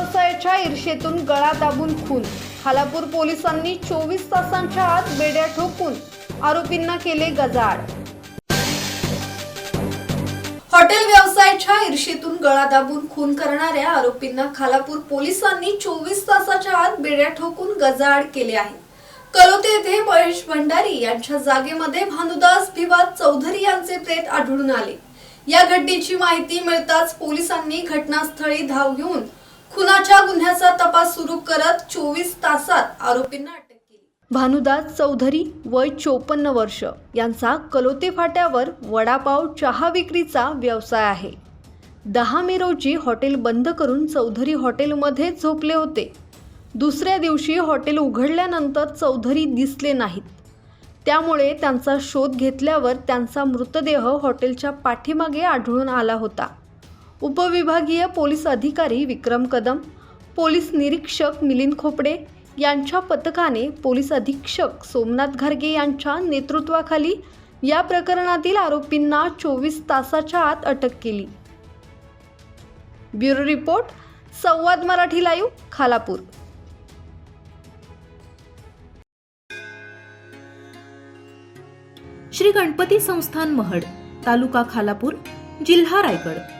व्यवसायाच्या ईर्षेतून गळा दाबून खून. खालापूर पोलिसांनी चोवीस तासांच्या आत बेड्या ठोकून आरोपींना केले गजाड हॉटेल व्यवसायाच्या ईर्षेतून गळा दाबून खून करणाऱ्या आरोपींना खालापूर पोलिसांनी चोवीस तासाच्या आत बेड्या ठोकून गजाआड केले आहे. कलोते येथे महेश भंडारी यांच्या जागेमध्ये भानुदास भिवाद चौधरी यांचे प्रेत आढळून आले. या घटनेची माहिती मिळताच पोलिसांनी घटनास्थळी धाव घेऊन खुनाच्या गुन्ह्याचा तपास सुरू करत चोवीस तासात आरोपींना अटक केली. भानुदास चौधरी वय चोपन्न वर्ष यांचा कलोते फाट्यावर वडापाव चहा विक्रीचा व्यवसाय आहे. दहा मे रोजी हॉटेल बंद करून चौधरी हॉटेलमध्ये झोपले होते. दुसऱ्या दिवशी हॉटेल उघडल्यानंतर चौधरी दिसले नाहीत. त्यामुळे त्यांचा शोध घेतल्यावर त्यांचा मृतदेह हॉटेलच्या पाठीमागे आढळून आला होता. उपविभागीय पोलीस अधिकारी विक्रम कदम पोलीस निरीक्षक मिलिंद खोपडे यांच्या पथकाने पोलीस अधीक्षक सोमनाथ घारगे यांच्या नेतृत्वाखाली या प्रकरणातील आरोपींना चोवीस तासाच्या आत अटक केली. Bureau report Samvad Marathi live Khalapur. Shri Ganpati Sansthan Mahad taluka Khalapur जिल्हा रायगड.